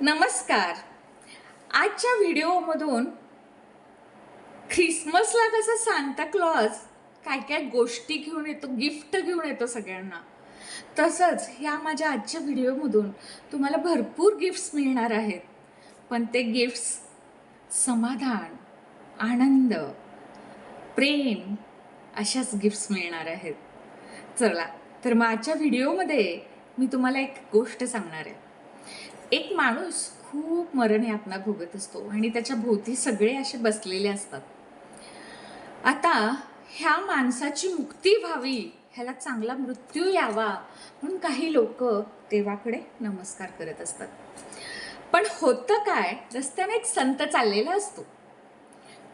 नमस्कार. आजच्या व्हिडिओमधून ख्रिसमसला कसं सांता क्लॉज काय काय गोष्टी घेऊन येतो गिफ्ट घेऊन येतो सगळ्यांना. तसंच ह्या माझ्या आजच्या व्हिडिओमधून तुम्हाला भरपूर गिफ्ट्स मिळणार आहेत. पण ते गिफ्ट्स समाधान आनंद प्रेम अशाच गिफ्ट्स मिळणार आहेत. चला तर मग आजच्या व्हिडिओमध्ये मी तुम्हाला एक गोष्ट सांगणार आहे. एक माणूस खूप मरण यातना भोगत असतो आणि त्याच्या भोवती सगळे असे बसलेले असतात. आता ह्या माणसाची मुक्ती व्हावी ह्याला चांगला मृत्यू यावा म्हणून काही लोक देवाकडे नमस्कार करत असतात. पण होतं काय? रस्त्याने एक संत चाललेला असतो.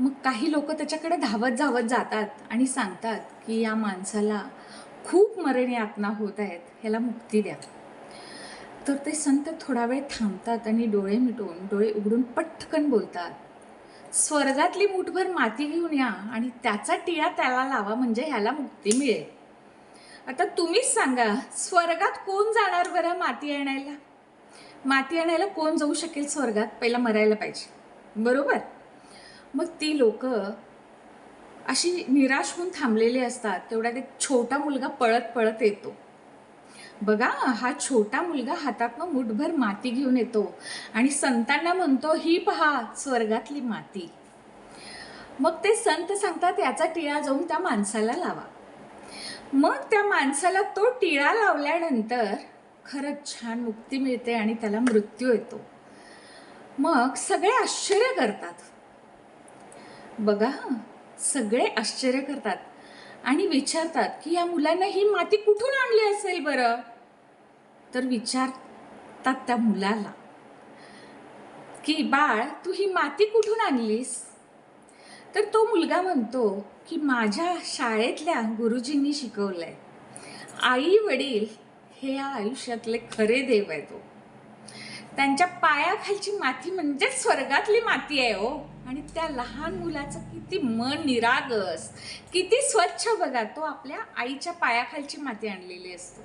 मग काही लोक त्याच्याकडे धावत धावत जातात आणि सांगतात की या माणसाला खूप मरण यातना होत आहेत ह्याला मुक्ती द्या. तर ते संत थोडा वेळ थांबतात आणि डोळे मिटून डोळे उघडून पटकन बोलतात. स्वर्गातली मुठभर माती घेऊन या आणि त्याचा टिळा त्याला लावा म्हणजे ह्याला मुक्ती मिळेल. आता तुम्हीच सांगा स्वर्गात कोण जाणार बरं माती आणायला? माती आणायला कोण जाऊ शकेल स्वर्गात? पहिला मरायला पाहिजे. बरोबर? मग ती लोक अशी निराश होऊन थांबलेली असतात. तेवढ्यात एक छोटा मुलगा पळत पळत येतो. बघा हा छोटा मुलगा हातातनं मुठभर माती घेऊन येतो आणि संतांना म्हणतो ही पहा स्वर्गातली माती. मग ते संत सांगतात याचा टिळा जाऊन त्या माणसाला लावा. मग त्या माणसाला तो टिळा लावल्यानंतर खरंच छान मुक्ती मिळते आणि त्याला मृत्यू येतो. मग सगळे आश्चर्य करतात. बघा सगळे आश्चर्य करतात. आणि विचारतात की या मुलांना ही माती कुठून आणली असेल बरं? तर विचारतात त्या मुलाला की बाळ तू ही माती कुठून आणलीस? तर तो मुलगा म्हणतो की माझ्या शाळेतल्या गुरुजींनी शिकवलंय. आई वडील हे या आयुष्यातले खरे देव आहे तो त्यांच्या पायाखालची माती म्हणजे स्वर्गातली माती आहे हो आणि त्या लहान मुलाचं किती मन निरागस किती स्वच्छ बघा तो आपल्या आईच्या पायाखालची माती आणलेली असते.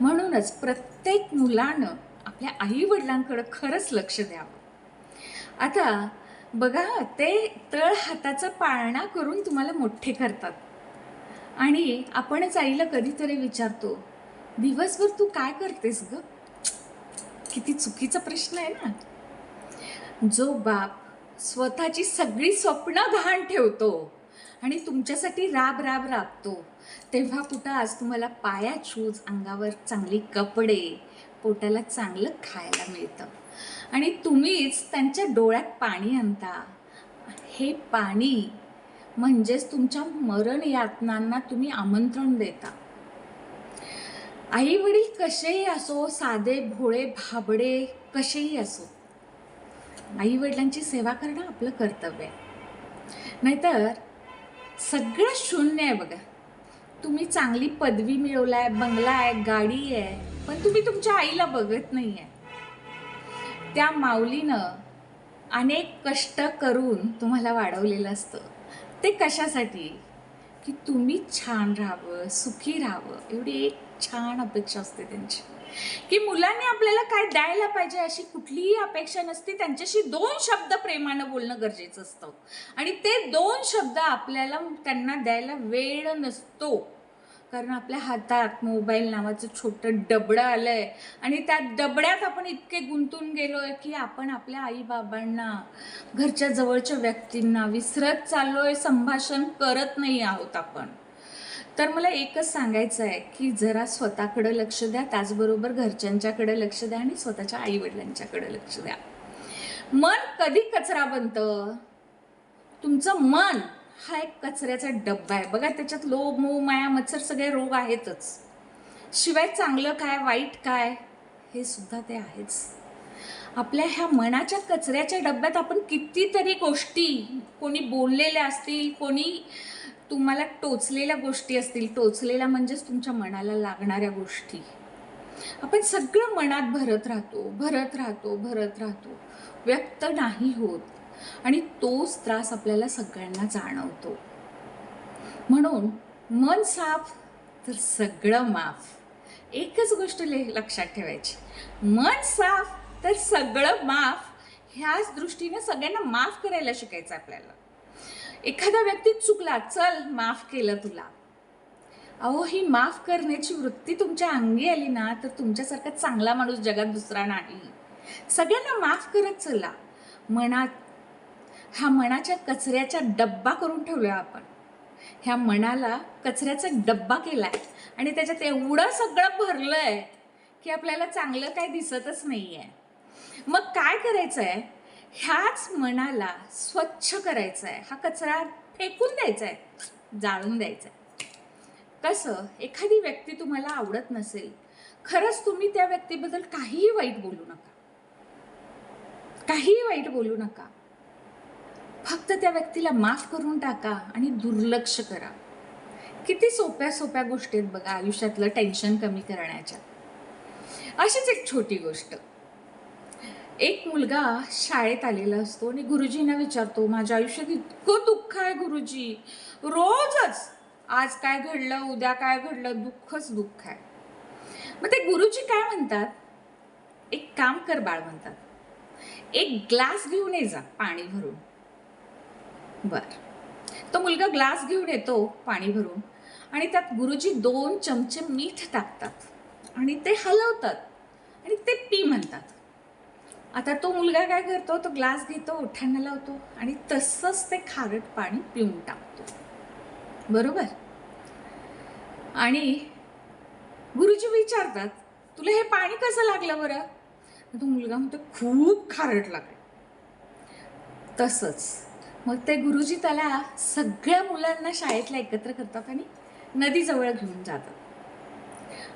म्हणूनच प्रत्येक मुलानं आपल्या आई वडिलांकडं खरंच लक्ष द्यावं. आता बघा ते तळ हाताचा पाळणा करून तुम्हाला मोठे करतात. आणि आपणच आईला कधीतरी विचारतो दिवसभर तू काय करतेस ग? किती चुकीचा प्रश्न आहे ना. जो बाप स्वतःची सगळी स्वप्न गहाण ठेवतो आणि तुमच्यासाठी राब राब राबतो. तेव्हा कुठं आज तुम्हाला पाया शूज अंगावर चांगली कपडे पोटाला चांगलं खायला मिळतं. आणि तुम्हीच त्यांच्या डोळ्यात पाणी आणता. हे पाणी म्हणजेच तुमच्या मरण यातनांना तुम्ही आमंत्रण देता. आई वडील कसेही असो साधे भोळे भाबडे कसेही असो आई वडिलांची सेवा करणं आपलं कर्तव्य आहे. नाहीतर सगळं शून्य आहे बघा. तुम्ही चांगली पदवी मिळवलाय बंगला आहे गाडी आहे पण तुम्ही तुमच्या आईला बघत नाही आहे त्या माऊलीनं अनेक कष्ट करून तुम्हाला वाढवलेलं असतं. ते कशासाठी? की तुम्ही छान राहावं सुखी राहावं. एवढी एक छान अपेक्षा असते त्यांची. की मुलांनी आपल्याला काय द्यायला पाहिजे अशी कुठलीही अपेक्षा नसते. त्यांच्याशी दोन शब्द प्रेमानं बोलणं गरजेचं असतं. आणि ते दोन शब्द आपल्याला त्यांना द्यायला वेळ नसतो. कारण आपल्या हातात मोबाईल नावाचं छोटं डबडं आलंय. आणि त्या डबड्यात आपण इतके गुंतून गेलो आहे की आपण आपल्या आईबाबांना घरच्या जवळच्या व्यक्तींना विसरत चाललोय संभाषण करत नाही आहोत आपण. तर मला एकच सांगायचं आहे की जरा स्वतःकडं लक्ष द्या त्याचबरोबर घरच्यांच्याकडे लक्ष द्या आणि स्वतःच्या आईवडिलांच्याकडे लक्ष द्या. मन कधी कचरा बनतं? तुमचं मन हा एक कचऱ्याचा डब्बा आहे. बघा त्याच्यात लोभ मोह माया मच्छर सगळे रोग आहेतच. शिवाय चांगलं काय वाईट काय हे सुद्धा ते आहेच. आपल्या ह्या मनाच्या कचऱ्याच्या डब्यात आपण कितीतरी गोष्टी कोणी बोललेल्या असतील कोणी तुम्हाला टोचलेल्या गोष्टी असतील. टोचलेल्या म्हणजेच तुमच्या मनाला लागणाऱ्या गोष्टी. आपण सगळं मनात भरत राहतो भरत राहतो भरत राहतो. व्यक्त नाही होत. आणि तोच त्रास आपल्याला सगळ्यांना जाणवतो. म्हणून मन साफ तर सगळं माफ. एकच गोष्ट ले लक्षात ठेवायची. मन साफ तर सगळं माफ. ह्याच दृष्टीने सगळ्यांना माफ करायला शिकायचं आपल्याला. एखादा व्यक्ती चुकला चल माफ केलं तुला. अहो ही माफ करण्याची वृत्ती तुमच्या अंगी आली ना तर तुमच्यासारखा चांगला माणूस जगात दुसरा नाही. सगळ्यांना माफ करत चला. मनात हा मनाच्या कचऱ्याचा डब्बा करून ठेवला आपण. ह्या मनाला कचऱ्याचा डब्बा केलाय आणि त्याच्यात एवढं सगळं भरलंय की आपल्याला चांगलं काही दिसतच नाही आहे मग काय करायचं आहे ह्याच मनाला स्वच्छ करायचं आहे हा कचरा फेकून द्यायचा आहे जाळून द्यायचा आहे कसं? एखादी व्यक्ती तुम्हाला आवडत नसेल खरंच तुम्ही त्या व्यक्तीबद्दल काहीही वाईट बोलू नका. काहीही वाईट बोलू नका. फक्त त्या व्यक्तीला माफ करून टाका आणि दुर्लक्ष करा. किती सोप्या सोप्या गोष्टी आहेत बघा आयुष्यातलं टेन्शन कमी करण्याच्या. अशीच एक छोटी गोष्ट. एक मुलगा शाळेत आलेला असतो आणि गुरुजींना विचारतो माझ्या आयुष्यात इतकं दुःख आहे गुरुजी. रोजच. आज काय घडलं उद्या काय घडलं दुःखच दुःख आहे. मग ते गुरुजी काय म्हणतात? एक काम कर बाळ म्हणतात. एक ग्लास घेऊन ये जा पाणी भरून. बर. तो मुलगा ग्लास घेऊन येतो पाणी भरून आणि त्यात गुरुजी दोन चमचे मीठ टाकतात आणि ते हलवतात आणि ते पी म्हणतात. आता तो मुलगा काय करतो? तो ग्लास घेतो ओठांना लावतो आणि तसंच ते खारट पाणी पिऊन टाकतो. बरोबर? आणि गुरुजी विचारतात तुला हे पाणी कसं लागलं बरं? तो मुलगा म्हणतो खूप खारट लागलं. तसंच. मग ते गुरुजी त्याला सगळ्या मुलांना शाळेतल्या एकत्र करतात आणि नदीजवळ घेऊन जातात.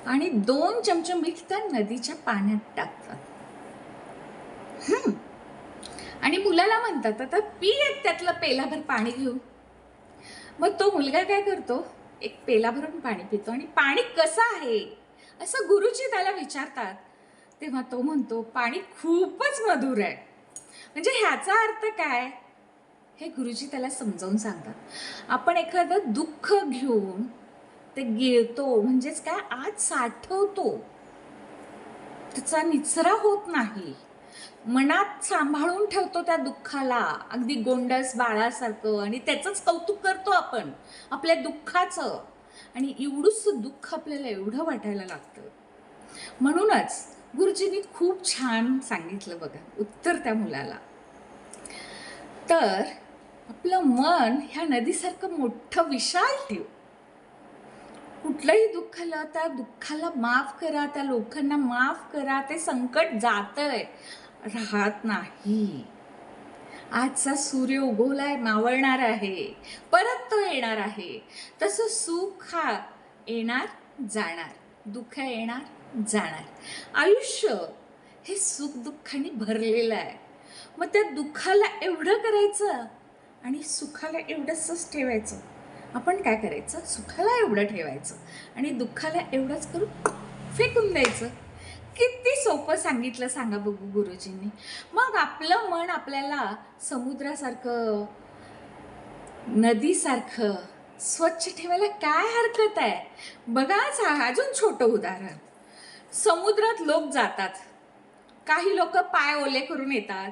आणि दोन चमचे मीठ त्या नदीच्या पाण्यात टाकतात. आणि मुलाला म्हणतात आता पी एक त्यातलं पेलाभर पाणी घेऊन. मग तो मुलगा काय करतो एक पेला भरून पाणी पितो आणि पाणी कसं आहे? असं गुरुजी त्याला विचारतात. तेव्हा तो म्हणतो पाणी खूपच मधुर आहे. म्हणजे ह्याचा अर्थ काय? हे गुरुजी त्याला समजावून सांगतात. आपण एखादं दुःख घेऊन ते गिळतो म्हणजेच काय? आज साठवतो. त्याचा निचरा होत नाही. मनात सांभाळून ठेवतो त्या दुःखाला. अगदी गोंडस बाळासारखं आणि त्याचंच कौतुक करतो आपण आपल्या दुःखाचं. आणि एवढंच दुःख आपल्याला एवढं वाटायला लागतं. म्हणूनच गुरुजींनी खूप छान सांगितलं बघा उत्तर त्या मुलाला. तर आपलं मन ह्या नदीसारखं मोठं विशाल ठेव. कुठलंही दुःख आलं त्या दुःखाला माफ करा त्या लोकांना माफ करा ते संकट जातंय. राहत नाही. आजचा सूर्य उगवलाय मावळणार आहे. परत तो येणार आहे. तसं सुख हा येणार जाणार. दुःख येणार जाणार. आयुष्य हे सुख दुःखाने भरलेलं आहे. मग त्या दुःखाला एवढं करायचं? आणि सुखाला एवढंच ठेवायचं. आपण काय करायचं? सुखाला एवढं ठेवायचं आणि दुःखाला एवढंच करून फेकून द्यायचं. किती सोपं सांगितलं सांगा बघू गुरुजींनी. मग आपलं मन आपल्याला समुद्रासारखं नदीसारखं स्वच्छ ठेवायला काय हरकत आहे? बघाच हा अजून छोटं उदाहरण. समुद्रात लोक जातात. काही लोक पाय ओले करून येतात.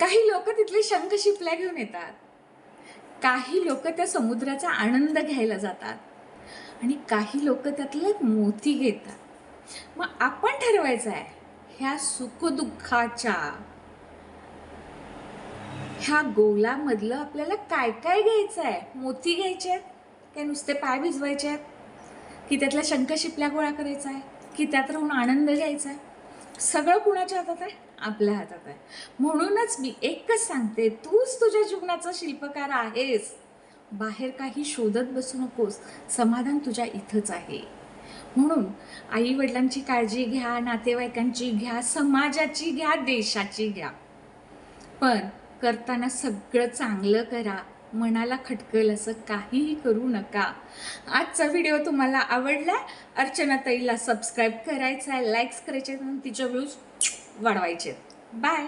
काही लोक तिथले शंख शिपल्या घेऊन येतात. काही लोक त्या समुद्राचा आनंद घ्यायला जातात. आणि काही लोक त्यातले मोती घेतात. मग आपण ठरवायचं आहे ह्या सुखदुःखाच्या ह्या गोलामधलं आपल्याला काय काय घ्यायचं आहे मोती घ्यायचे आहेत काय नुसते पाय भिजवायचे आहेत की त्यातल्या शंख शिपल्या गोळा करायचा आहे की त्यात राहून आनंद घ्यायचा आहे सगळं कुणाच्या हातात आहे? आपल्या हातात आहे. म्हणूनच मी एकच सांगते तूच तुझ्या जीवनाचा शिल्पकार आहेस. बाहेर काही शोधत बसू नकोस समाधान तुझ्या इथंच आहे. म्हणून आई वडिलांची काळजी घ्या नातेवाईकांची घ्या समाजाची घ्या देशाची घ्या. पण करताना सगळं चांगलं करा. मनाला खटकल असं काहीही करू नका. आजचा व्हिडिओ तुम्हाला आवडला? अर्चना ताईला सबस्क्राईब करायचा आहे लाईक्स करायचे आहेत आणि तिच्या व्ह्यूज वाढवायचे बाय